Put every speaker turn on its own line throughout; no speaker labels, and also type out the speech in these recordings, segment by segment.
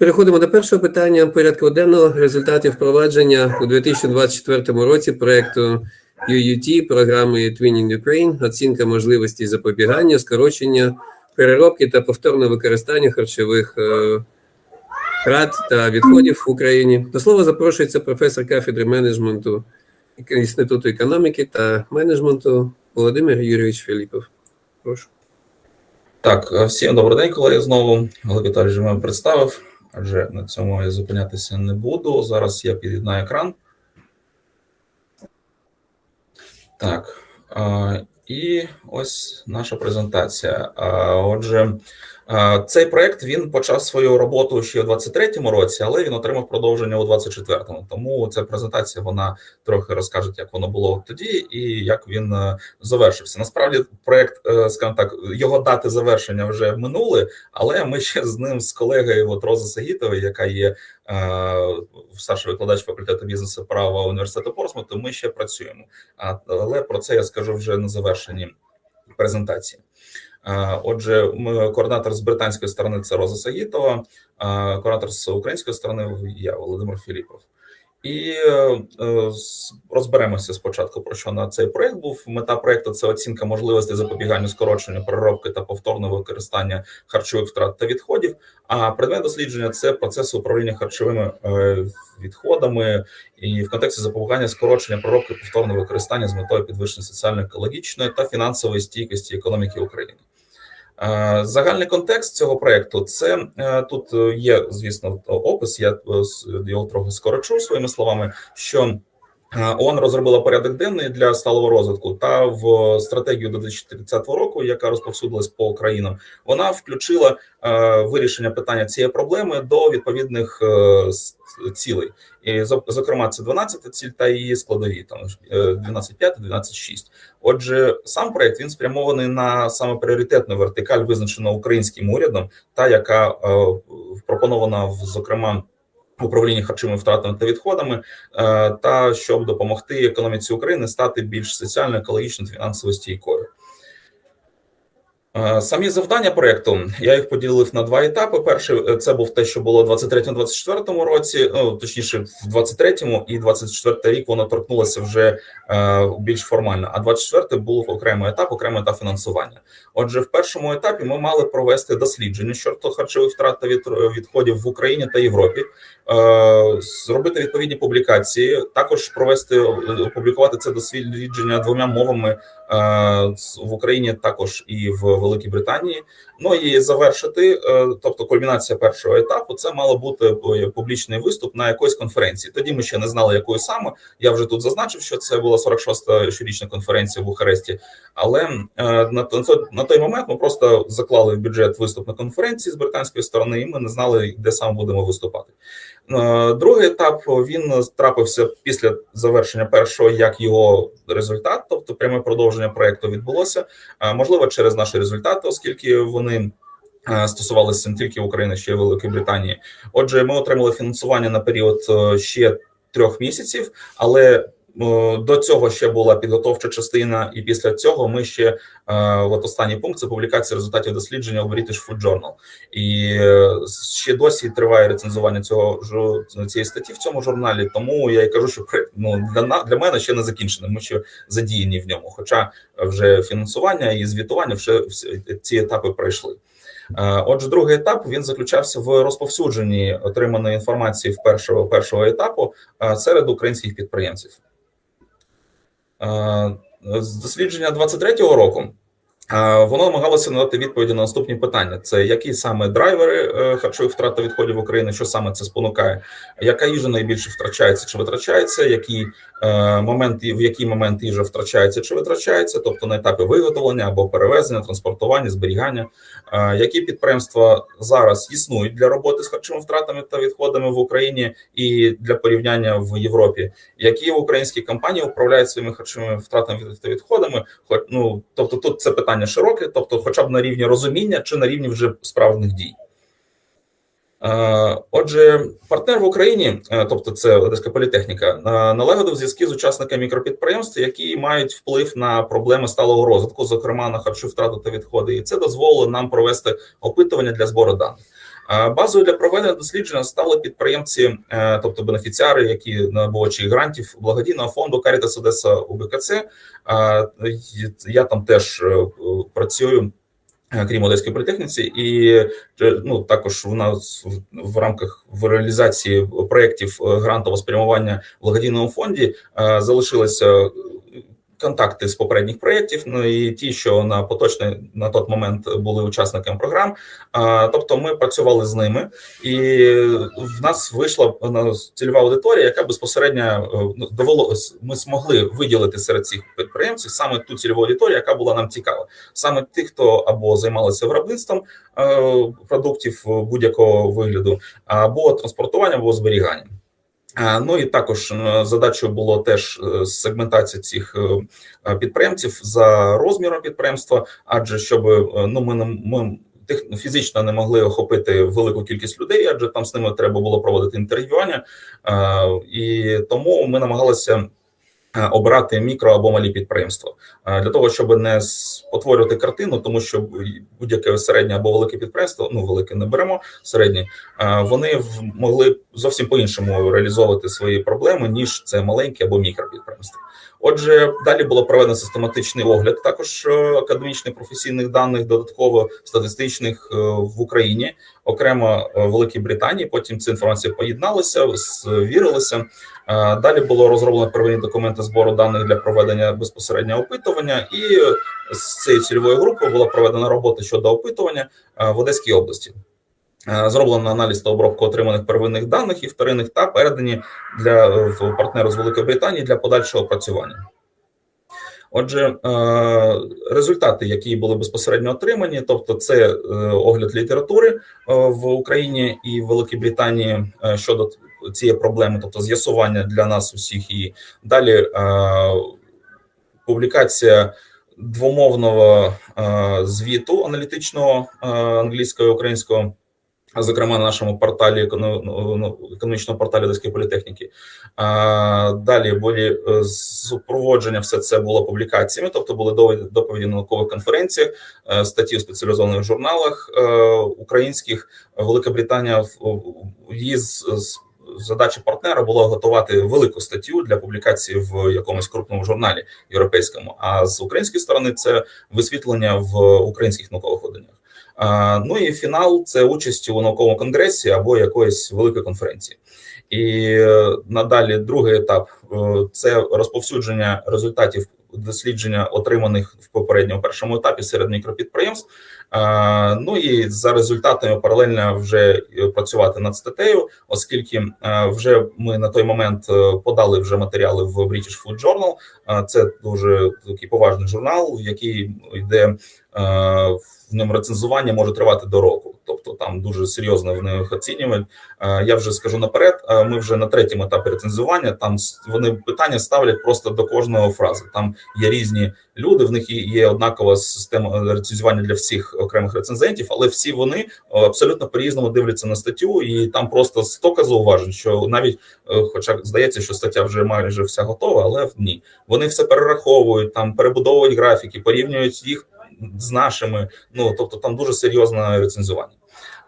Переходимо до першого питання порядку денного результатів впровадження у 2024 році проекту UUT програми Twinning Ukraine, оцінка можливостей запобігання, скорочення, переробки та повторного використання харчових е, рад та відходів в Україні. До слова запрошується професор кафедри менеджменту Інституту економіки та менеджменту Володимир Юрійович Філіпов. Прошу.
Так, е, всім добрий день, колеги. Знову Олег Віталійович вже представив, адже на цьому я зупинятися не буду. Зараз я під'єднаю екран. Так, і ось наша презентація. Отже, цей проект він почав свою роботу ще у 23-му році, але він отримав продовження у 24-му. Тому ця презентація вона трохи розкаже, як воно було тоді і як він е, завершився. Насправді, проект, е, скажімо так, його дати завершення вже минули, але ми ще з ним з колегою от Роза Сагітовою, яка є е, старший викладач факультету бізнесу права університету Портсмуту, ми ще працюємо. Але про це я скажу вже на завершенні презентації. Е, Отже, координатор з британської сторони це Роза Сагітова, е, координатор з української сторони я Володимир Філіпов. І е, е, розберемося спочатку про що на цей проект був. Мета проекту це оцінка можливостей запобігання скорочення, переробки та повторного використання харчових втрат та відходів. А предмет дослідження це процеси управління харчовими відходами і в контексті запобігання скорочення, переробки, повторного використання з метою підвищення соціально-екологічної та фінансової стійкості економіки України. Е, Загальний контекст цього проекту це е, тут е, є, звісно, опис. Я його трохи скорочу своїми словами. Що ООН розробила порядок денний для сталого розвитку та в стратегію до 2030 року, яка розповсюдилась по країнам, вона включила е, вирішення питання цієї проблеми до відповідних е, цілей. І зо- зокрема, це 12 ціль та її складові, там е, 12.5, 12.6. Отже, сам проект він спрямований на саме пріоритетну вертикаль, визначену українським урядом, та яка е, пропонована зокрема в управлінні харчовими втратами та відходами, е, та щоб допомогти економіці України стати більш соціально, екологічно, фінансово стійкою. Е, Самі завдання проекту я їх поділив на два етапи. Перший е, це був те, що було у 23-24 році, ну точніше, в 23-му і 24 рік воно торкнулося вже е, більш формально. А 24-й був окремий етап, окремий етап фінансування. Отже, в першому етапі ми мали провести дослідження щодо харчових втрат та від- відходів в Україні та Європі, зробити відповідні публікації, також провести опублікувати це дослідження двома мовами е, в Україні, також і в Великій Британії. Ну і завершити, е, тобто кульмінація першого етапу, це мало бути е, публічний виступ на якоїсь конференції. Тоді ми ще не знали, якою саме. Я вже тут зазначив, що це була 46-та щорічна конференція в Бухаресті. Але е, на, на той момент ми просто заклали в бюджет виступ на конференції з британської сторони, і ми не знали, де саме будемо виступати. Е, Другий етап він трапився після завершення першого, як його результат, тобто пряме продовження проекту відбулося. Е, Можливо, через наші результати, оскільки вони е, стосувалися не тільки України, ще й Великої Британії. Отже, ми отримали фінансування на період ще трьох місяців, але до цього ще була підготовча частина, і після цього ми ще е, от останній пункт це публікація результатів дослідження у British Food Journal. І е, ще досі триває рецензування цього цієї статті в цьому журналі. Тому я і кажу, що ну, для для мене ще не закінчено. Ми ще задіяні в ньому. Хоча вже фінансування і звітування вже ці етапи пройшли. Е, Отже, другий етап він заключався в розповсюдженні отриманої інформації в першого першого етапу серед українських підприємців. Е, З дослідження 23-го року воно намагалося надати відповіді на наступні питання: це які саме драйвери е, харчових втрат та відходів України, що саме це спонукає, яка їжа найбільше втрачається чи витрачається, які е, моменти, в який момент їжа втрачається чи витрачається, тобто на етапі виготовлення або перевезення, транспортування, зберігання, які підприємства зараз існують для роботи з харчовими втратами та відходами в Україні і для порівняння в Європі, які українські компанії управляють своїми харчовими втратами та відходами, хоч ну тобто тут це питання широке, тобто, хоча б на рівні розуміння чи на рівні вже справжніх дій. Отже, партнер в Україні, е, тобто це Одеська політехніка, е, налагодив зв'язки з учасниками мікропідприємств, які мають вплив на проблеми сталого розвитку, зокрема на харчу втрату та відходи. І це дозволило нам провести опитування для збору даних. Базою для проведення дослідження стали підприємці, е, тобто бенефіціари, які набувачі грантів благодійного фонду Caritas Одеса УБКЦ. А, Я там теж е, працюю. е, Крім Одеської політехніці, і е, ну також в нас в- рамках в реалізації проєктів е, грантового спрямування в благодійному фонді е, залишилися контакти з попередніх проєктів. Ну і ті, що на поточний на той момент були учасниками програм. А, Тобто, ми працювали з ними, і в нас вийшла цільова аудиторія, яка безпосередньо е, ну, довело ми змогли виділити серед цих підприємців саме ту цільову аудиторію, яка була нам цікава, саме тих, хто або займалися виробництвом е, продуктів будь-якого вигляду, або транспортуванням, або зберіганням. А, Ну і також задачею було теж е, сегментація цих е, е, підприємців за розміром підприємства, адже щоб е, ну ми не ми тих фізично не могли охопити велику кількість людей, адже там з ними треба було проводити інтерв'ювання, Е, і тому ми намагалися. Е, Обирати мікро або малі підприємства Е, для того, щоб не спотворювати картину, тому що будь-яке середнє або велике підприємство, ну велике не беремо середнє, е, вони могли зовсім по-іншому реалізовувати свої проблеми, ніж це маленьке або мікропідприємство. Отже, далі було проведено систематичний огляд, також академічних професійних даних, додатково статистичних в Україні, окремо в Великій Британії. Потім ця інформація поєдналася, звірилася. Далі було розроблено первинні документи збору даних для проведення безпосереднього опитування, і з цією цільовою групою була проведена робота щодо опитування в Одеській області. Зроблено аналіз та обробку отриманих первинних даних і вторинних та передані для партнеру з Великої Британії для подальшого опрацювання. Отже, е, результати, які були безпосередньо отримані, тобто це е, огляд літератури е, в Україні і Великій Британії щодо цієї проблеми, тобто з'ясування для нас усіх, і далі е, публікація двомовного е, звіту аналітичного е, англійського і українського. Зокрема, на нашому порталі ну, економічному порталі Одеської політехніки. Далі були супроводження, все це було публікаціями, тобто були доповіді на наукових конференціях, статті у спеціалізованих журналах українських. Велика Британія її з- задача партнера була готувати велику статтю для публікації в якомусь крупному журналі європейському. А з української сторони це висвітлення в українських наукових виданнях. Ну і фінал це участь у науковому конгресі або якоїсь великої конференції. І е, надалі другий етап е, це розповсюдження результатів дослідження, отриманих в попередньому першому етапі серед мікропідприємств. Ну і за результатами паралельно вже е, працювати над статтею, оскільки е, вже ми на той момент е, подали вже матеріали в British Food Journal. Це дуже такий поважний журнал, в який йде е, в ньому рецензування може тривати до року. Тобто там дуже серйозно вони їх оцінюють. Е, Я вже скажу наперед. е, Ми вже на третьому етапі рецензування. Там вони питання ставлять просто до кожної фрази. Там є різні люди. В них є однакова система рецензування для всіх окремих рецензентів, але всі вони е, абсолютно по-різному дивляться на статтю, і там просто стільки зауважень, що навіть, е, хоча здається, що стаття вже майже вся готова, але ні, вони все перераховують, там перебудовують графіки, порівнюють їх з нашими. Ну тобто, там дуже серйозне рецензування.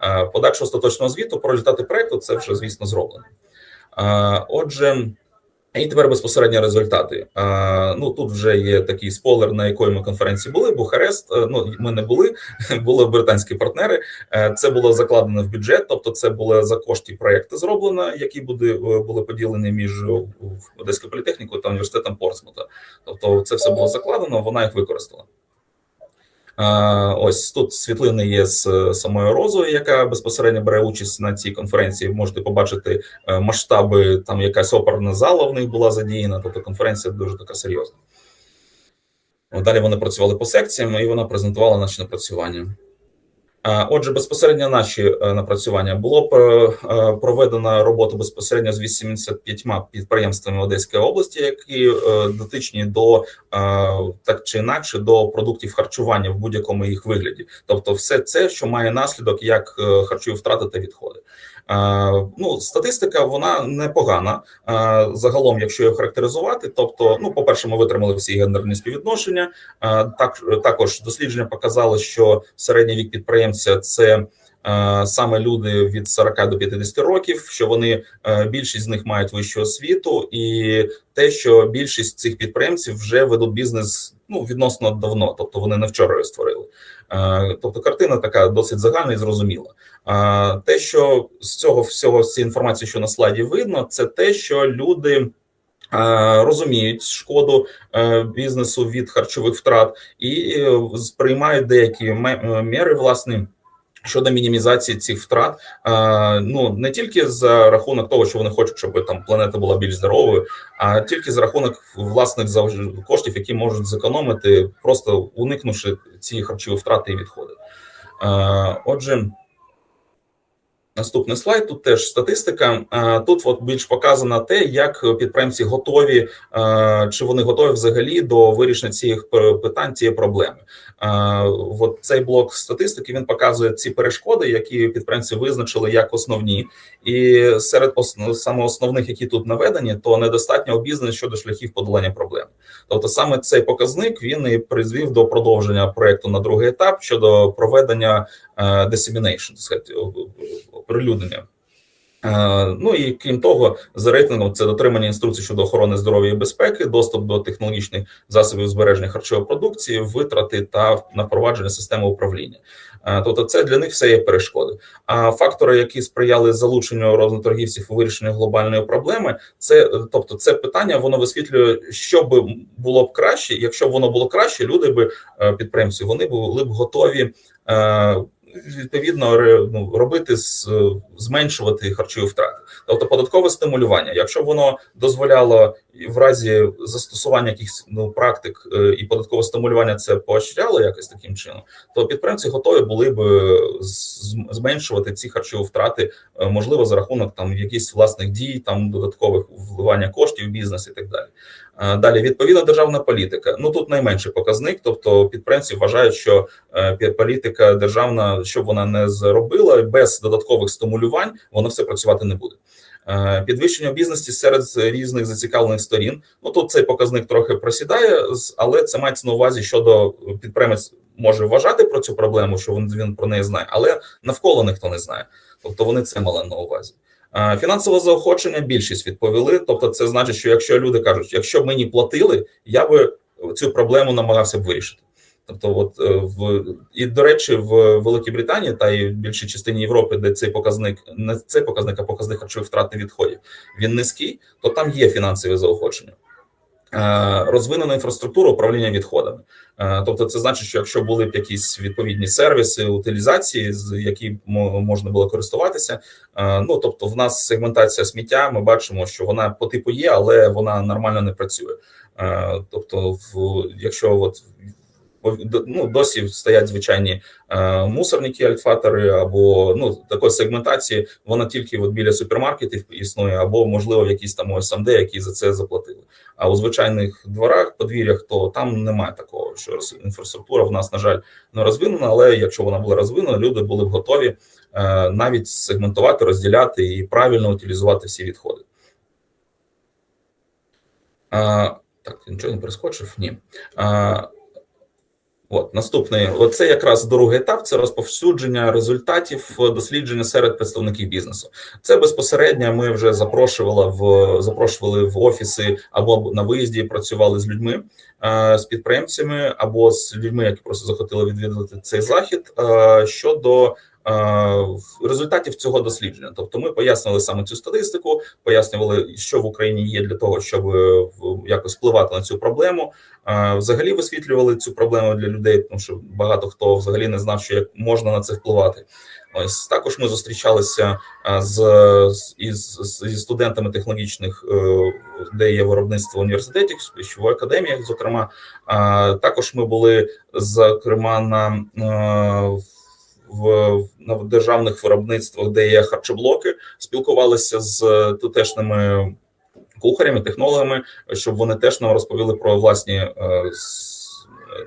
Е, Подальшого остаточного звіту про результати проекту це вже звісно зроблено. Е, Отже. І тепер безпосередньо результати. Е, ну тут вже є такий спойлер, на якої ми конференції були. Бухарест. Ну ми не були, були британські партнери. Це було закладено в бюджет, тобто це було за кошти проекту зроблено, які буде були поділені між Одеською політехнікою та університетом Портсмута. Тобто, це все було закладено, вона їх використала. Ось тут світлини є з самою розою, яка безпосередньо бере участь на цій конференції. Можете побачити е, масштаби. Там якась оперна зала в них була задіяна. Тобто конференція дуже така серйозна. Далі вони працювали по секціям, і вона презентувала наші напрацювання. Е, Отже, безпосередньо наші е, напрацювання було проведено е, проведена робота безпосередньо з 85 підприємствами Одеської області, які дотичні до так чи інакше до продуктів харчування в будь-якому їх вигляді, тобто, все це, що має наслідок як харчові втрати та відходи. Е, Ну, статистика вона непогана. Е, Загалом, якщо її характеризувати, тобто, ну, по-перше, ми витримали всі гендерні співвідношення. Е, Так також дослідження показали, що середній вік підприємця це саме люди від 40 до 50 років, що вони е, більшість з них мають вищу освіту, і те, що більшість цих підприємців вже ведуть бізнес ну відносно давно, тобто вони не вчора його створили. Е, Тобто картина така досить загальна і зрозуміла. Те, що з цього всього з цієї інформації, що на слайді видно, це те, що люди е, розуміють шкоду е, бізнесу від харчових втрат і е, сприймають деякі е, міри власне. Щодо мінімізації цих втрат, е, ну не тільки за рахунок того, що вони хочуть, щоб там планета була більш здоровою, а тільки за рахунок власних коштів, які можуть зекономити, просто уникнувши ці харчові втрати і відходи. Е, Отже, наступний слайд. Тут теж статистика. Тут от більш показано те, як підприємці готові, чи вони готові взагалі до вирішення цих питань, цієї проблеми. От цей блок статистики він показує ці перешкоди, які підприємці визначили як основні, і серед саме основних, які тут наведені, то недостатньо обізнаність щодо шляхів подолання проблем. Тобто, саме цей показник він і призвів до продовження проекту на другий етап щодо проведення е, dissemination, оприлюднення. Е, Ну і крім того, за рейтингом це дотримання інструкцій щодо охорони здоров'я і безпеки, доступ до технологічних засобів збереження харчової продукції, витрати та на впровадження системи управління. Е, Тобто, це для них все є перешкоди. А фактори, які сприяли залученню розноторгівців у вирішенні глобальної проблеми, це е, тобто, це питання воно висвітлює, що би було б краще. Якщо б воно було краще, люди би підприємці вони були б готові. Відповідно, ну, робити зменшувати харчові втрати, тобто податкове стимулювання. Якщо воно дозволяло в разі застосування якихось ну практик е, і податкове стимулювання це поощряло якось таким чином, то підприємці готові були б зменшувати ці харчові втрати, е, можливо, за рахунок там якихось власних дій, там додаткових вливання коштів в бізнес і так далі. Е, Далі відповідна державна політика. Ну тут найменший показник, тобто підприємці вважають, що е, політика державна, щоб вона не зробила без додаткових стимулювань, воно все працювати не буде. Е, Підвищення обізності серед різних зацікавлених сторін. Ну тут цей показник трохи просідає, але це мається на увазі щодо підприємець може вважати про цю проблему, що він, він про неї знає, але навколо ніхто не знає. Тобто вони це мали на увазі. Фінансове заохочення більшість відповіли. Тобто, це значить, що якщо люди кажуть, якщо б мені платили, я би цю проблему намагався б вирішити. Тобто, от е, в і до речі, в Великій Британії та й в більшій частині Європи, де цей показник не цей показник, а показник харчових втрат не відходів, він низький, то там є фінансові заохочення. Е, Розвинена інфраструктура управління відходами, Е, тобто, це значить, що якщо були б якісь відповідні сервіси утилізації, з які мо- можна було користуватися. е, Ну тобто, в нас сегментація сміття. Ми бачимо, що вона по типу є, але вона нормально не працює. Тобто, в якщо от ну, досі стоять звичайні е, мусорники, альтфатори, або ну такої сегментації, вона тільки от біля супермаркетів існує, або можливо в якісь там ОСМД, які за це заплатили. А у звичайних дворах, подвір'ях, то там немає такого, що інфраструктура в нас, на жаль, не розвинена. Але якщо вона була розвинена, люди були б готові е, навіть сегментувати, розділяти і правильно утилізувати всі відходи. А, так, нічого не перескочив? Ні. А, От наступний, оце якраз другий етап. Це розповсюдження результатів дослідження серед представників бізнесу. Це безпосередньо. Ми вже запрошували в запрошували в офіси або на виїзді. Працювали з людьми, е, з підприємцями або з людьми, які просто захотіли відвідати цей захід е, щодо. Е, Результатів цього дослідження, тобто ми пояснили саме цю статистику, пояснювали, що в Україні є для того, щоб е, якось впливати на цю проблему. Е, Взагалі висвітлювали цю проблему для людей, тому що багато хто взагалі не знав, що як можна на це впливати. Ось також ми зустрічалися з, із зі студентами технологічних, де є виробництво університетів, в академіях. Зокрема, також ми були зокрема на, е, в, на державних виробництвах, де є харчоблоки, спілкувалися з тутешніми кухарями, технологами, щоб вони теж нам розповіли про власні. е,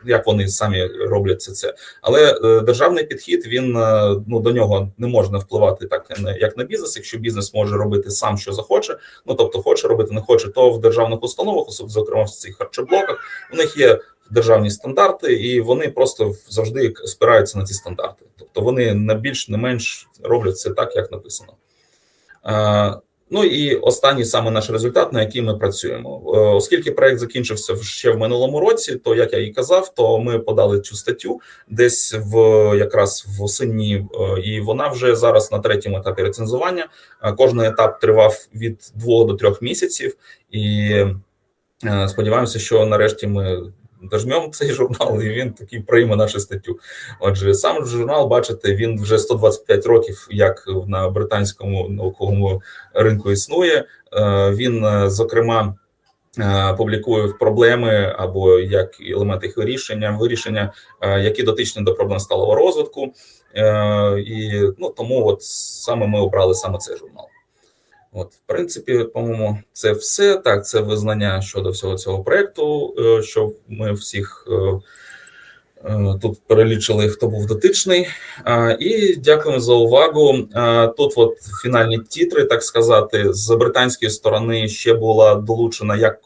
Як вони самі роблять це, але е, державний підхід він е, ну до нього не можна впливати так як на бізнес. Якщо бізнес може робити сам, що захоче, ну тобто хоче робити, не хоче, то в державних установах, особ- зокрема в цих харчоблоках, у них є державні стандарти, і вони просто завжди спираються на ці стандарти. Тобто вони не більш не менш роблять це так, як написано. Е, Ну і останній саме наш результат, на який ми працюємо. Е, Оскільки проект закінчився ще в минулому році, то як я і казав, то ми подали цю статтю десь в якраз в осені, е, і вона вже зараз на третьому етапі рецензування. Кожний етап тривав від двох до трьох місяців, і сподіваємося, що нарешті ми дожмемо цей журнал, і він таки прийме нашу статтю. Отже, сам журнал, бачите, він вже 125 років, як на британському науковому ринку існує. Е, Він, е, зокрема, е, публікує проблеми або як елементи їх вирішення, вирішення, які дотичні до проблем сталого розвитку. І ну тому, от саме ми обрали саме цей журнал. От, в принципі, по-моєму, це все. Так, це визнання щодо всього цього проекту, е, що ми всіх е, е, тут перелічили, хто був дотичний. І дякуємо за увагу. Тут от фінальні тітри, так сказати, з британської сторони ще була долучена як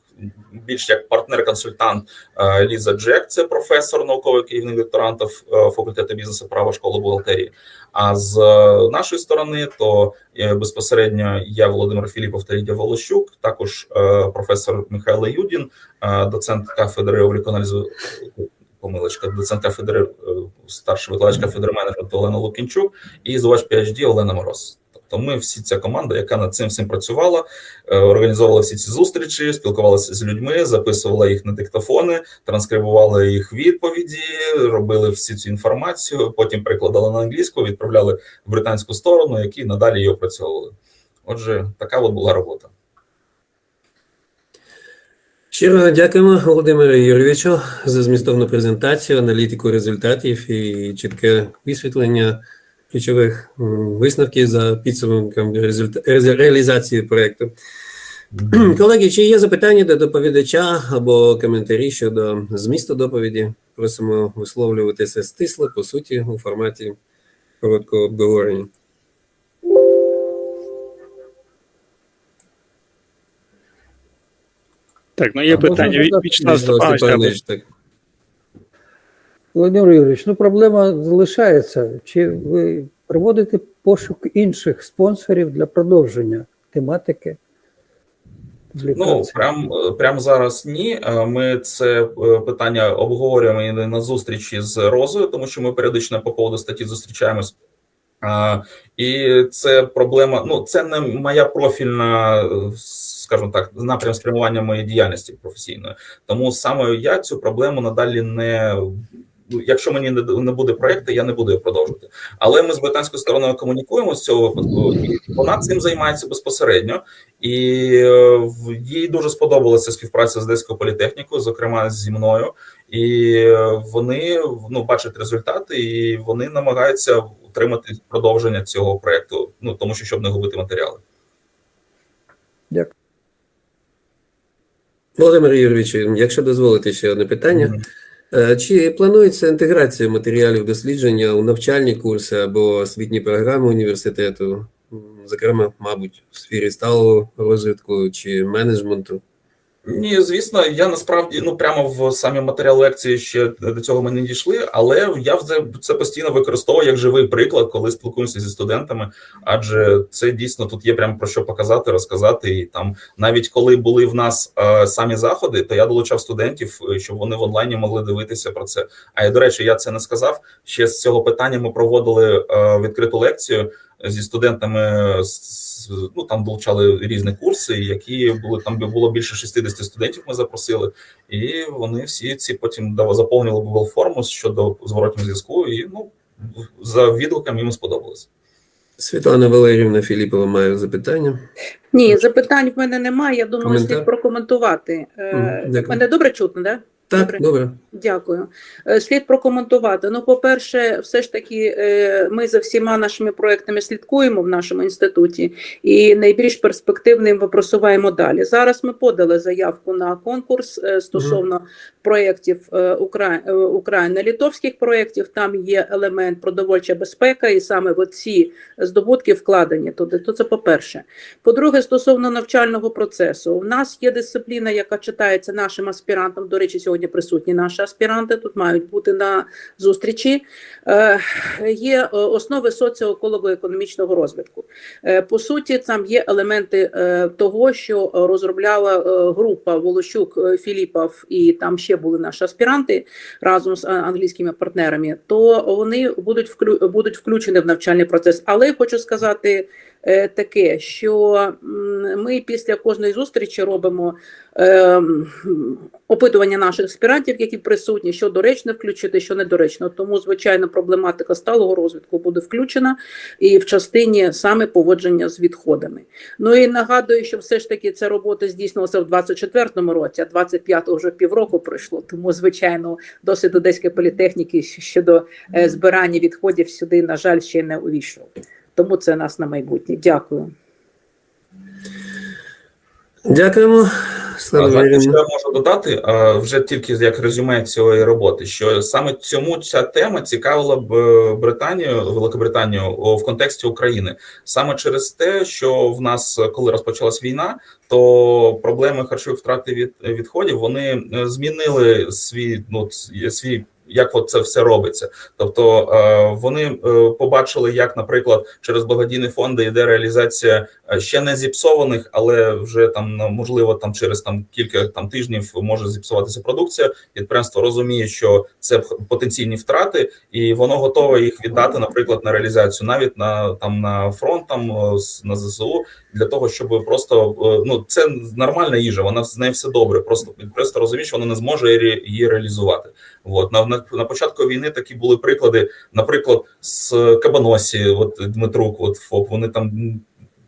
більш як партнер-консультант е, Ліза Джек, це професор, науковий керівник докторантів е, факультету бізнесу права школи бухгалтерії. А з е, нашої сторони, то безпосередньо я Володимир Філіпов та Лідія Волощук, також професор Михайло Юдін, доцент кафедри облікоаналізу помилочка, доцент кафедри, старший викладач кафедри менеджменту Олена Лукінчук і здобувач PhD Олена Мороз. Тобто ми всі ця команда, яка над цим всім працювала, е, організовувала всі ці зустрічі, спілкувалася з людьми, записувала їх на диктофони, транскрибувала їх відповіді, робили всю цю інформацію, потім перекладали на англійську, відправляли в британську сторону, які надалі її опрацьовували. Отже, така от була робота.
Щиро дякуємо Володимиру Юрійовичу за змістовну презентацію, аналітику результатів і чітке висвітлення ключових висновків за підсумком реалізації проєкту. Колеги, чи є запитання до доповідача або коментарі щодо змісту доповіді? Просимо висловлюватися стисло, по суті, у форматі короткого обговорення.
Так, ну є
А можна
питання.
задати?
Вячеслав
Вячеслав
Степанович,
Степанович, так.
Володимир Юрійович, ну проблема залишається. Чи ви проводите пошук інших спонсорів для продовження тематики?
Ну, прям, прям зараз ні. Е, Ми це е, питання обговорюємо і на зустрічі з Розою, тому що ми періодично по поводу статті зустрічаємось. А, І це проблема. Ну, це не моя профільна, скажімо так, напрям спрямування моєї діяльності професійної. Тому саме я цю проблему надалі не. Ну, Якщо мені не не буде проекту, я не буду його продовжувати. Але ми з британською стороною комунікуємо з цього випадку, і вона цим займається безпосередньо. І е, їй дуже сподобалася співпраця з Одеською політехнікою, зокрема зі мною. І е, вони ну бачать результати, і вони намагаються отримати продовження цього проекту. Ну тому що щоб не губити матеріали.
Дякую.
Володимир Юрійович, якщо дозволите ще одне питання.
Мгм.
Е, Чи планується інтеграція матеріалів дослідження у навчальні курси або освітні програми університету, зокрема, мабуть, в сфері сталого розвитку чи менеджменту?
Ні, звісно, я насправді ну прямо в самі матеріал лекції ще до цього ми не дійшли, але я це, постійно використовую як живий приклад, коли спілкуємося зі студентами. Адже це дійсно тут є прямо про що показати, розказати. І там навіть коли були в нас е, самі заходи, то я долучав студентів, е, щоб вони в онлайні могли дивитися про це. А я, до речі, я це не сказав. Ще з цього питання ми проводили е, відкриту лекцію зі студентами з- ну там долучали різні курси, які були там було більше 60 студентів. Ми запросили, і вони всі ці потім заповнили Google форму щодо зворотнього зв'язку. І ну за відгуками їм сподобалось.
Світлана Валерівна Філіпова має запитання.
Ні, запитань в мене немає. Я думаю,
Коментар?
слід прокоментувати. Е,
дякую.
Мене добре чутно, да?
Так,
Добре.
добре.
Дякую. Е, Слід прокоментувати. Ну, по-перше, все ж таки, е, ми за всіма нашими проектами слідкуємо в нашому інституті і найбільш перспективним просуваємо далі. Зараз ми подали заявку на конкурс е, стосовно проєктів е, е, Україно-литовських проєктів. Там є елемент продовольча безпека, і саме ці здобутки вкладені туди. То це по-перше. По-друге, стосовно навчального процесу, у нас є дисципліна, яка читається нашим аспірантам. До речі, сьогодні присутні наші аспіранти. Тут мають бути на зустрічі. Е, Є основи соціо-еколого-економічного розвитку. По суті, там є елементи того, що розробляла група Волощук, Філіпов і там ще були наші аспіранти разом з англійськими партнерами. То вони будуть будуть включені в навчальний процес. Але хочу сказати е, таке, що ми після кожної зустрічі робимо е, опитування наших аспірантів, які присутні, що доречно включити, що недоречно. Тому, звичайно, проблематика сталого розвитку буде включена і в частині саме поводження з відходами. Ну і нагадую, що все ж таки ця робота здійснилася в 24-му році, а 25-го вже півроку пройшло. Тому, звичайно, досвід Одеської політехніки щодо е, збирання відходів сюди, на жаль, ще не увійшов. Тому це нас на майбутнє. Дякую.
Дякуємо.
Знаєте, що я можу додати вже тільки як резюме цієї роботи, що саме цьому ця тема цікавила б е, Британію, Великобританію в контексті України, саме через те, що в нас, коли розпочалась війна, то проблеми харчових втрат від відходів вони е, змінили свій ну свій. Як от це все робиться, тобто е, вони е, побачили, як, наприклад, через благодійні фонди йде реалізація е, ще не зіпсованих, але вже там можливо там через там кілька там тижнів може зіпсуватися продукція. Підприємство розуміє, що це потенційні втрати, і воно готове їх віддати, наприклад, на реалізацію, навіть на там на фронт, там на ЗСУ, для того, щоб просто ну це нормальна їжа, вона з нею все добре. Просто підприємство розуміє, що воно не зможе її реалізувати. От на, на початку війни такі були приклади, наприклад, з Кабаносі, от Дмитрук, от ФОП, вони там.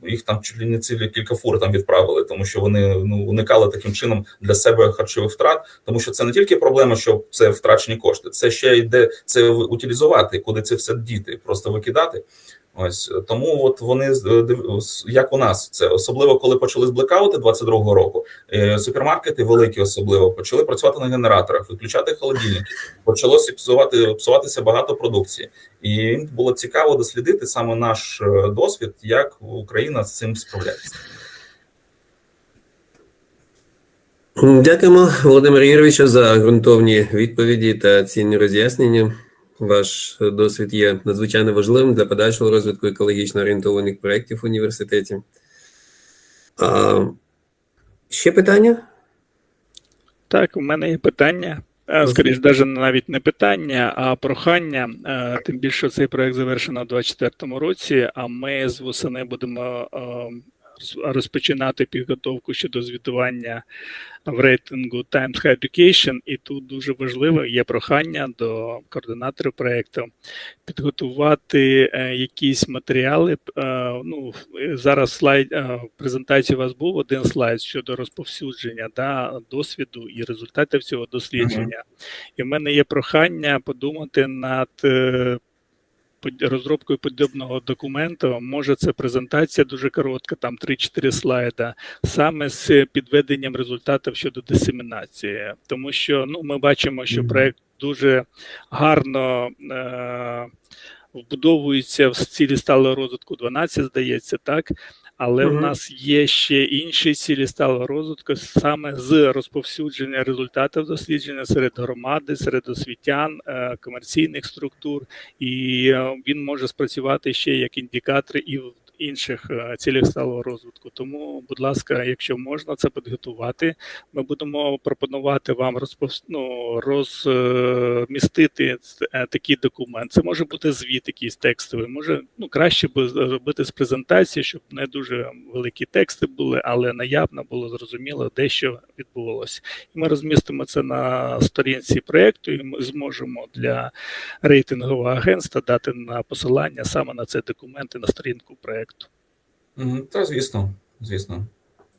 Їх там чуть ли не цілі кілька фур там відправили, тому що вони ну уникали таким чином для себе харчових втрат, тому що це не тільки проблема, що це втрачені кошти, це ще йде це утилізувати, куди це все діти, просто викидати. Ось тому, от вони е, с- як у нас це особливо, коли почали з блекаути 22-го року. е, Супермаркети великі, особливо почали працювати на генераторах, виключати холодильники. Почало псувати псуватися багато продукції, і було цікаво дослідити саме наш е, досвід, як Україна з цим справляється.
Дякуємо, Володимир Юрійовичу, за ґрунтовні відповіді та цінні роз'яснення. Ваш досвід є надзвичайно важливим для подальшого розвитку екологічно орієнтованих проєктів в університеті. А, ще питання?
Так, у мене є питання. Е, Скоріш, навіть навіть не питання, а прохання. Е, Тим більше цей проект завершено у 2024 році, а ми з восени будемо е, розпочинати підготовку щодо звітування в рейтингу Times Higher Education. І тут дуже важливо є прохання до координаторів проекту підготувати е, якісь матеріали. Е, ну, зараз слайд е, в презентації у вас був один слайд щодо розповсюдження да, досвіду і результатів цього дослідження. І в мене є прохання подумати над розробкою подібного документу. Може, це презентація дуже коротка, там 3-4 слайда, саме з підведенням результатів щодо дисемінації. Тому що ну, ми бачимо, що проект дуже гарно. Е- Вбудовується в цілі сталого розвитку 12, здається, так. Але в нас є ще інші цілі сталого розвитку саме з розповсюдження результатів дослідження серед громади, серед освітян, е, комерційних структур, і е, він може спрацювати ще як індикатор і в інших е, цілях сталого розвитку. Тому, будь ласка, якщо можна це підготувати, ми будемо пропонувати вам розпов... ну, розмістити е, такий документ. Це може бути звіт, якийсь текстовий. Може, ну краще би зробити з презентації, щоб не дуже великі тексти були, але наявно було зрозуміло, де що відбувалося. І ми розмістимо це на сторінці проєкту, і ми зможемо для рейтингового агентства дати на посилання саме на цей документ і на сторінку проєкту.
Мгм, Та звісно, звісно.